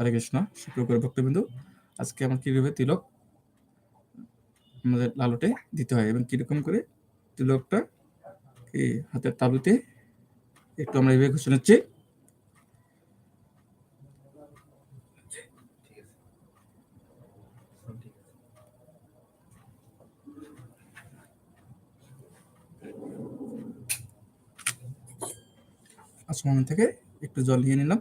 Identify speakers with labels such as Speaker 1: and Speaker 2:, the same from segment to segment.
Speaker 1: হরে কৃষ্ণ শুক্রবার ভক্তবিন্দু আজকে আমার কীভাবে তিলক আমাদের লালটে দিতে হয় এবং কীরকম করে তিলকটা এই হাতের তালুতে একটু আমরা এভাবে ঘুষে নিচ্ছি আসমান থেকে একটু জল নিয়ে নিলাম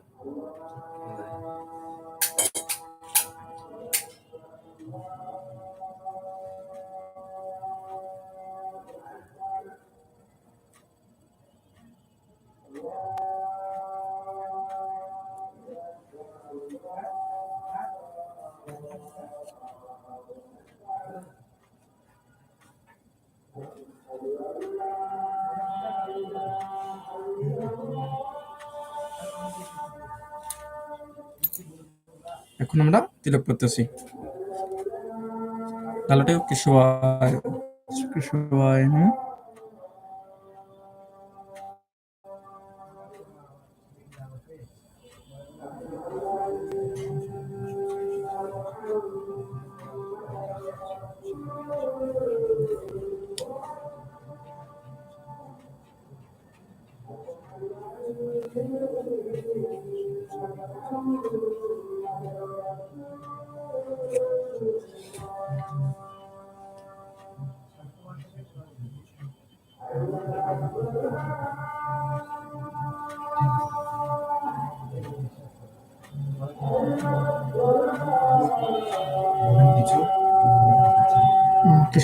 Speaker 1: এখন আমরা তিলক করতেছি তাহলে কেশবায় Thank you. তো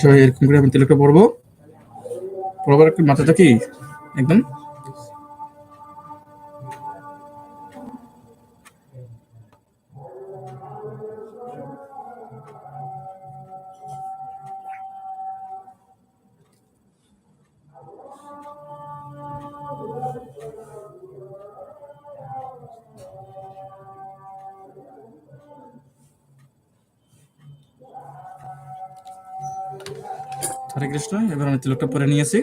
Speaker 1: সবাই এরকম করে আমি তেলটা পরবো পরবার মাথাটা কি একদম হরে কৃষ্ণ এবার আমি তিলকটা পরে নিয়েছি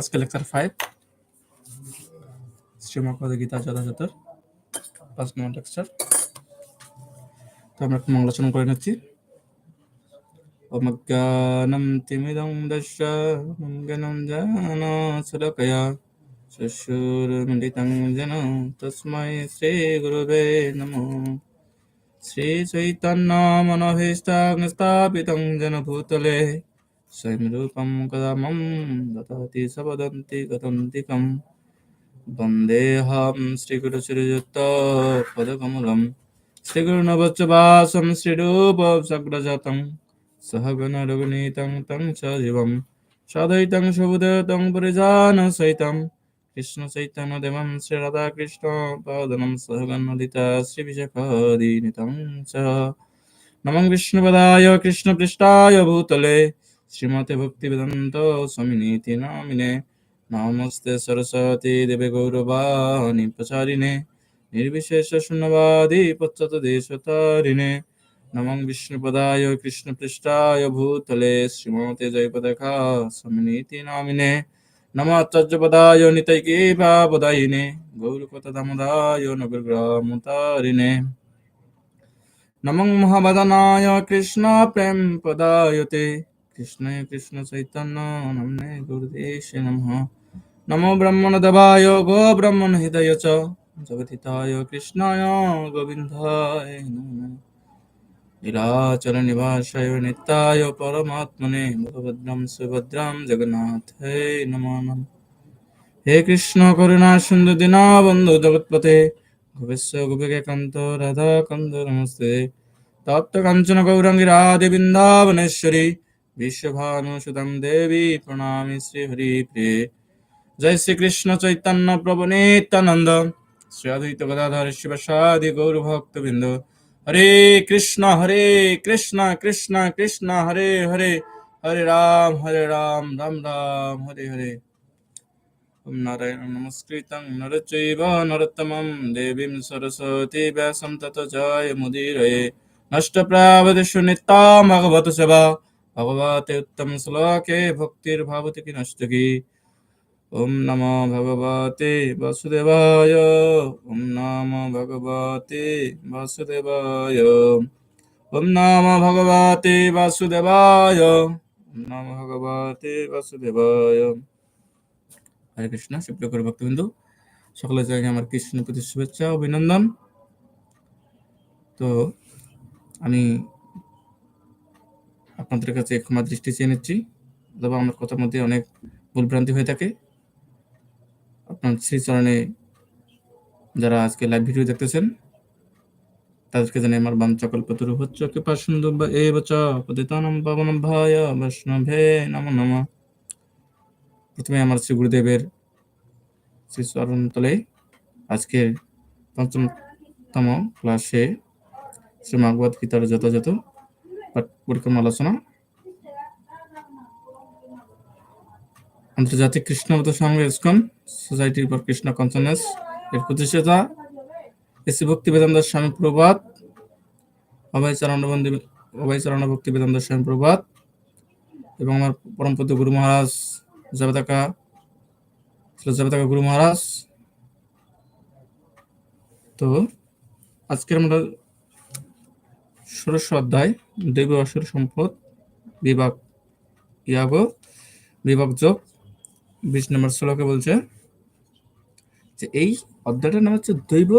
Speaker 1: আজকে লেকচার ফাইভ শ্রীমকদ গীতা যথাযথ পাঁচ নম্বর লেকচার তো আমরা একটু মঙ্গলাচরণ করে নিচ্ছি অমজ্ঞানম তিমিদং দশ মঙ্গনম সুরকয়া শ্বশুর মিলিতং জন তস্মৈ শ্রী গুরুবে নমঃ श्रीचैतन्यमनभीष्टं स्थापितं जनभूतले स्वयं रूपं कदा मम ददाति स वदन्ति गदन्तिकं वन्देऽहं श्रीगुरुश्रीयुतपदकमलं श्रीगुरुनवच्चवासं श्रीरूपसग्रजातं सहगणरघुनीतं तं च जीवं सदैतं सुबुदतं परिजानसहितम् কৃষ্ণ চৈতন্য দেবম শ্রী রাধা কৃষ্ণ পাদনম সহগন্নদিতা শ্রী বিশাখাদীনিতং চ নমং বিষ্ণুপদায় কৃষ্ণপৃষ্ঠায় ভূতলে শ্রীমতে ভক্তিবেদন্ত স্বামিনীতি নামিনে নমস্তে সরস্বতী দেবে গৌরবাণী প্রচারিণে নির্বিশেষ শূন্যবাদী পশ্চাত দেশতারিণে নমং বিষ্ণুপদায় কৃষ্ণপৃষ্ঠায় ভূতলে শ্রীমতে জয়পদখা স্বামিনীতি নামিনে నమాచార్యపదాయ నితైకేభాపదాయినే గౌరవత దమదాయ నగ్రగ్రహముతారిణే నమం మహావదనాయ కృష్ణ ప్రేమ పదాయతే కృష్ణయ కృష్ణ చైతన్య నమ్నే గురుదేశ నమ నమో బ్రహ్మణ దవాయ గో బ్రహ్మణ హృదయ చ జగతితాయ కృష్ణాయ గోవిందాయ నమః নীলাচল নিবাসায় নিত্যায় পরমাত্মনে ভগভদ্রম সুভদ্রাম জগন্নাথ হে নম হে কৃষ্ণ করুণা সিন্ধু দীনা বন্ধু জগৎপথে গোবিষ্য গোপিকে কান্ত রাধা কান্ত নমস্তে তপ্ত কাঞ্চন গৌরাঙ্গী রাধে বৃন্দাবনেশ্বরী বিশ্বভানু বিশ্বভানুসুতম দেবী প্রণামী শ্রী হরি প্রে জয় শ্রী কৃষ্ণ চৈতন্য প্রভু নিত্যানন্দ শ্রী অদ্বৈত গদাধর শিবসাদি গৌর ভক্তবৃন্দ হরে কৃষ্ণ হরে কৃষ্ণ কৃষ্ণ কৃষ্ণ হরে হরে হরে রাম হরে রাম রাম রাম হরে হরে নারায়ণ নমস্কৃতং নরচৈব নরোত্তমম দেবীম সরস্বতী ব্যাসম তত জয় মুদিরে নষ্টপ্রাবদেশু নিত্যাম ভগবত সেবা ভগবতে উত্তম শ্লোকে ভক্তির ভাবতে কি নষ্ট কি ওম নম ভগবতে বাসুদেবায় ওম নম ভগবতে বাসুদেবায় ওম নম ভগবতে বাসুদেবায় ওম নম ভগবতে বাসুদেবায় হরে কৃষ্ণ সুপ্রিয় করে ভক্তবিন্দু সকলে জানি আমার কৃষ্ণ প্রতি শুভেচ্ছা অভিনন্দন তো আমি আপনাদের কাছে ক্ষমা দৃষ্টি চেয়ে নিচ্ছি অথবা আমার কথার মধ্যে অনেক ভুলভ্রান্তি হয়ে থাকে আপনার শ্রী চরণে যারা আজকে লাইভ ভিডিও দেখতেছেন তাদেরকে জানি আমার বাম চকল পতরু হচ্চ কৃপা সিন্ধু এ বচ পতিতানম পাবনম ভায় বৈষ্ণভে নম নম প্রথমে আমার শ্রী গুরুদেবের শ্রী তলে আজকের পঞ্চমতম ক্লাসে শ্রী ভাগবত গীতার যথাযথ পরিক্রমা আলোচনা আন্তর্জাতিক কৃষ্ণবত সঙ্গে ISKCON society for Krishna consciousness এর প্রতিষ্ঠাতা এসি ভক্তি বেদান্ত স্বামী প্রভাত অভয়চরণবন্দী অভয়চরণ ভক্তি বেদান্ত স্বামী প্রভাত এবং আমার পরমপদ গুরু মহারাজ জাবেদাকা জাবেদাকা গুরু মহারাজ তো আজকের আমরা ষোড়শ অধ্যায় দৈব অসুর সম্পদ বিভাগ ইয়াগ বিভাগ যোগ বিশ নম্বর শ্লোকে বলছে যে এই অধ্যায়টার নাম হচ্ছে দৈব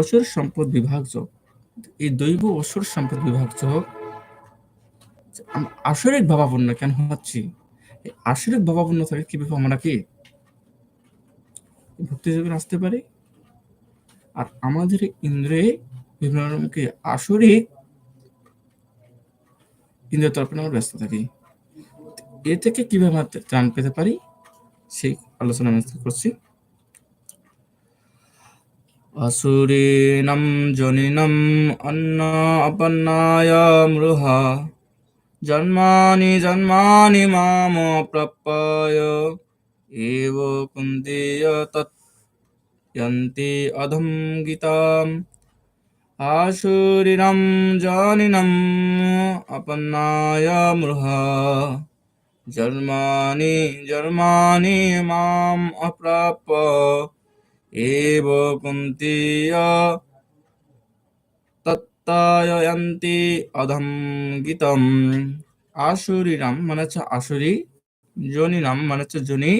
Speaker 1: অসুর সম্পদ বিভাগ যোগ এই দৈব অসুর সম্পদ বিভাগ যোগ আসরিক ভাবাপন্ন কেন হচ্ছি এই আসরিক ভাবাপন্ন থাকে ভাবে আমরা কি ভক্তি জীবন আসতে পারি আর আমাদের ইন্দ্রে বিভিন্ন রকমকে আসরিক ইন্দ্র তরফে আমরা ব্যস্ত থাকি এ থেকে কিভাবে আমরা ত্রাণ পেতে পারি সেই আলোচনা করছি অসুরীণম জনিনম অন্ন অপন্নায় মৃহা জন্মানি জন্মানি মাম প্রপ্রায় এব কুন্দেয় তৎয়ন্তি অধম গীতাম আশুরিণম জনিনম অপন্নায় মৃহা জন্মানি জন্মানি মাম অপ্রাপ এব কুন্তি অধম গীতম আসুরি নাম মানে হচ্ছে আসুরি জনি নাম মানে হচ্ছে জনি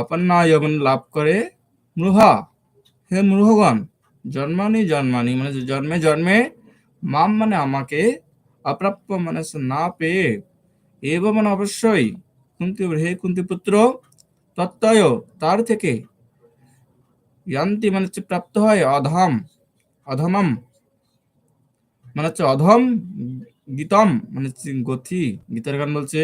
Speaker 1: অপন্নায়গন লাভ করে মৃহা হে মৃহগণ জন্মানি জন্মানি মানে জন্মে জন্মে মাম মানে আমাকে অপ্রাপ্য মানে না পেয়ে এবং অবশ্যই কুন্তি হে কুন্তি পুত্র তত্ত্বয় তার থেকে ইয়ান্তি মানে হচ্ছে প্রাপ্ত হয় অধম অধমম মানে হচ্ছে অধম গীতম মানে গথি গীতার গান বলছে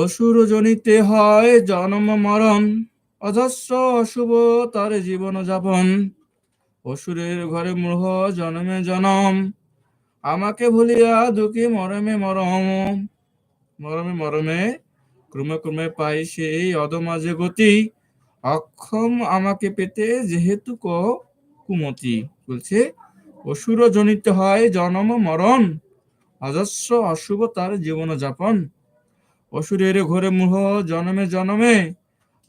Speaker 1: অসুর জনিতে হয় জনম মরণ অজস্র অশুভ তার জীবন যাপন অসুরের ঘরে মূহ জনমে জনম আমাকে ভুলিয়া দুঃখী মরমে মরম মরমে মরমে ক্রমে ক্রমে পাই সেই অদমাজে গতি অক্ষম আমাকে পেতে যেহেতু ক কুমতি বলছে অসুর জনিত হয় জনম মরণ অজস্র অশুভ তার জীবন যাপন অসুরের ঘরে মুহ জনমে জনমে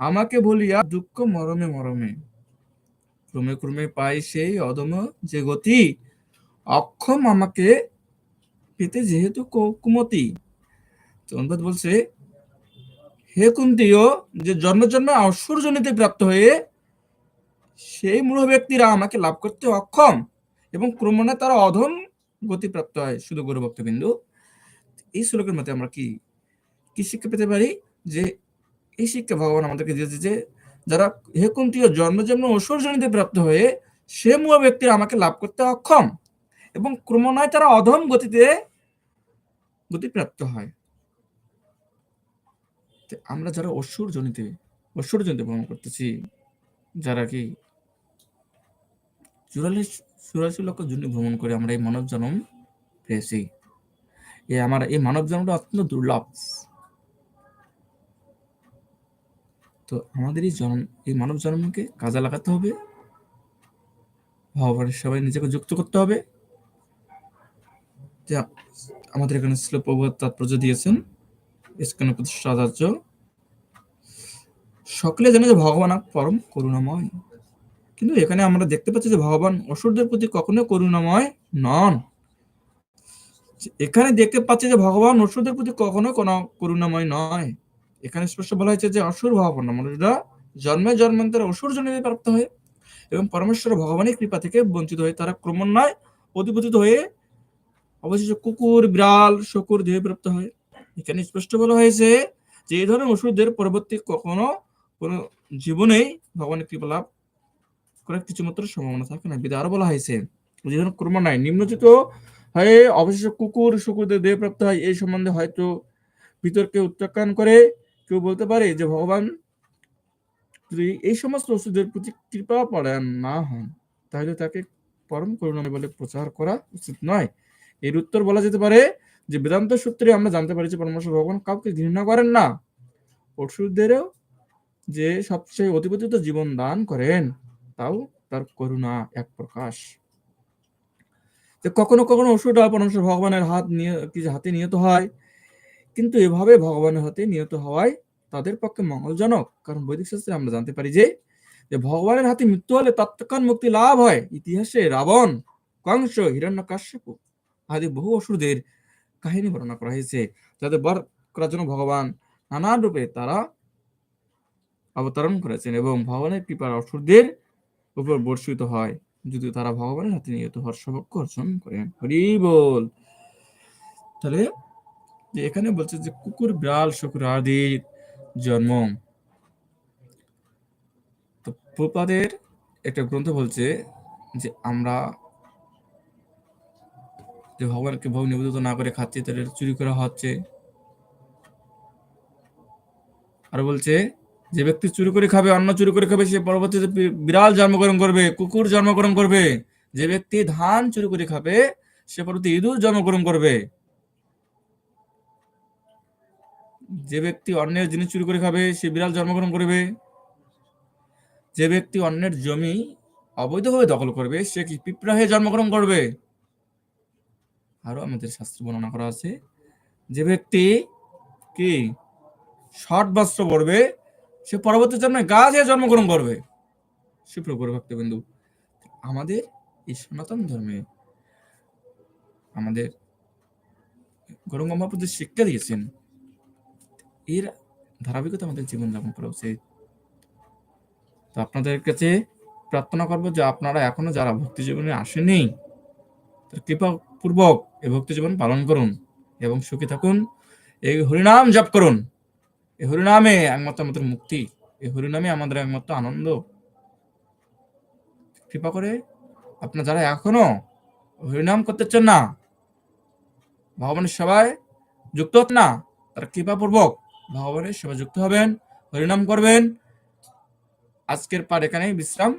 Speaker 1: আমাকে বলিয়া দুঃখ মরমে মরমে ক্রমে ক্রমে পাই সেই অদম যে গতি অক্ষম আমাকে পেতে যেহেতু কুমতি তো অনুবাদ বলছে হে কুন্তীয় যে জন্ম জন্ম সূর্যনীতি প্রাপ্ত হয়ে সেই মূল ব্যক্তিরা আমাকে লাভ করতে অক্ষম এবং ক্রমণে তারা অধম গতি প্রাপ্ত হয় শুধু গুরু ভক্তবিন্দু এই শ্লোকের মধ্যে আমরা কি কি শিক্ষা পেতে পারি যে এই শিক্ষা ভগবান আমাদেরকে দিয়েছে যে যারা হে কুন্তীয় জন্ম জন্ম ঐশ্বর্যনীতি প্রাপ্ত হয়ে সে মূল ব্যক্তিরা আমাকে লাভ করতে অক্ষম এবং ক্রমণয় তারা অধম গতিতে গতিপ্রাপ্ত হয় আমরা যারা অসুর জনিতে অসুর জনিতে ভ্রমণ করতেছি যারা কি চুরাল্লিশ চুরাশি লক্ষ জনি ভ্রমণ করে আমরা এই মানব জন্ম পেয়েছি এই আমার এই মানব জন্মটা অত্যন্ত দুর্লভ তো আমাদের এই জন্ম এই মানব জন্মকে কাজে লাগাতে হবে ভগবানের সবাই নিজেকে যুক্ত করতে হবে আমাদের এখানে শিল প্রভাব তাৎপর্য দিয়েছেন ইস্কনের প্রতিষ্ঠা আচার্য সকলে জানে যে ভগবান পরম করুণাময় কিন্তু এখানে আমরা দেখতে পাচ্ছি যে ভগবান অসুরদের প্রতি কখনো করুণাময় নন এখানে দেখতে পাচ্ছি যে ভগবান অসুরদের প্রতি কখনো কোনো করুণাময় নয় এখানে স্পষ্ট বলা হয়েছে যে অসুর ভগবান মানুষরা জন্মে জন্মান্তরে অসুর জন্মে প্রাপ্ত হয় এবং পরমেশ্বর ভগবানের কৃপা থেকে বঞ্চিত হয়ে তারা ক্রমান্বয়ে অধিপতিত হয়ে অবশেষে কুকুর বিড়াল শকুর দেহে প্রাপ্ত হয় এখানে স্পষ্ট বলা হয়েছে যে এই ধরনের ওষুধের পরবর্তী কখনো কোনো জীবনেই ভগবানের কৃপা লাভ করার কিছু মাত্র সম্ভাবনা থাকে না বিধা আরো বলা হয়েছে যে ধরনের নাই নিম্নচিত হয়ে অবশেষে কুকুর শুকুরদের দেহ প্রাপ্ত হয় এই সম্বন্ধে হয়তো বিতর্কে উত্তরাখ্যান করে কেউ বলতে পারে যে ভগবান যদি এই সমস্ত ওষুধের প্রতি কৃপা পড়েন না হন তাহলে তাকে পরম করুণা বলে প্রচার করা উচিত নয় এর উত্তর বলা যেতে পারে যে বেদান্ত সূত্রে আমরা জানতে পারি যে পরমার্শ ভগবান কাউকে ঘৃণা করেন না পশুদেরও যে সবচেয়ে অতিপতিত জীবন দান করেন তাও তার করুণা এক প্রকাশ যে কখনো কখনো অসুরটা পরমেশ্বর ভগবানের হাত নিয়ে কি হাতে নিহত হয় কিন্তু এভাবে ভগবানের হাতে নিহত হওয়ায় তাদের পক্ষে মঙ্গলজনক কারণ বৈদিক শাস্ত্রে আমরা জানতে পারি যে যে ভগবানের হাতে মৃত্যু হলে তৎক্ষণ মুক্তি লাভ হয় ইতিহাসে রাবণ কংস হিরণ্য কাশ্যপ আদি বহু অসুরদের কাহিনী বর্ণনা করা হয়েছে যাদের বর করার জন্য ভগবান নানা রূপে তারা অবতরণ করেছেন এবং ভগবানের কৃপার অসুরদের উপর বর্ষিত হয় যদি তারা ভগবানের হাতে নিয়ত হর্ষভক্ষ অর্জন করেন হরি বল তাহলে যে এখানে বলছে যে কুকুর বিড়াল শুকুর আদির জন্ম তো প্রপাদের একটা গ্রন্থ বলছে যে আমরা যে ভগবানকে ভোগ নিবেদিত না করে খাচ্ছে তাহলে চুরি করা হচ্ছে আর বলছে যে ব্যক্তি চুরি করে খাবে অন্ন চুরি করে খাবে সে পরবর্তীতে বিড়াল জন্মগ্রহণ করবে কুকুর জন্মগ্রহণ করবে যে ব্যক্তি ধান চুরি করে খাবে সে পরবর্তী ইঁদুর জন্মগ্রহণ করবে যে ব্যক্তি অন্যের জিনিস চুরি করে খাবে সে বিড়াল জন্মগ্রহণ করবে যে ব্যক্তি অন্যের জমি অবৈধভাবে দখল করবে সে কি পিঁপড়া হয়ে জন্মগ্রহণ করবে আরও আমাদের শাস্ত্র বর্ণনা করা আছে যে ব্যক্তি কি ষট বস্ত্র পড়বে সে পরবর্তী জন্মে গাছে জন্মগ্রহণ করবে সুপ্রভুর ভক্তবিন্দু আমাদের এই সনাতন ধর্মে আমাদের গৌরঙ্গ মহাপ্রভু শিক্ষা দিয়েছেন এর ধারাবাহিকতা আমাদের জীবনযাপন করা উচিত তো আপনাদের কাছে প্রার্থনা করবো যে আপনারা এখনো যারা ভক্তি জীবনে আসেনি তার কৃপা মনোযোগপূর্বক এ ভক্তি জীবন পালন করুন এবং সুখী থাকুন এই হরিনাম জপ করুন এই হরিনামে একমাত্র আমাদের মুক্তি এই হরিনামে আমাদের একমাত্র আনন্দ কৃপা করে আপনার যারা এখনো হরিনাম করতে চান না ভগবানের সবাই যুক্ত হত না তারা কৃপাপূর্বক ভগবানের সবাই যুক্ত হবেন হরিনাম করবেন আজকের পার এখানেই বিশ্রাম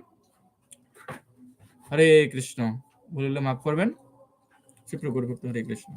Speaker 1: হরে কৃষ্ণ বললে মাফ করবেন Се прегорбив на регрешно.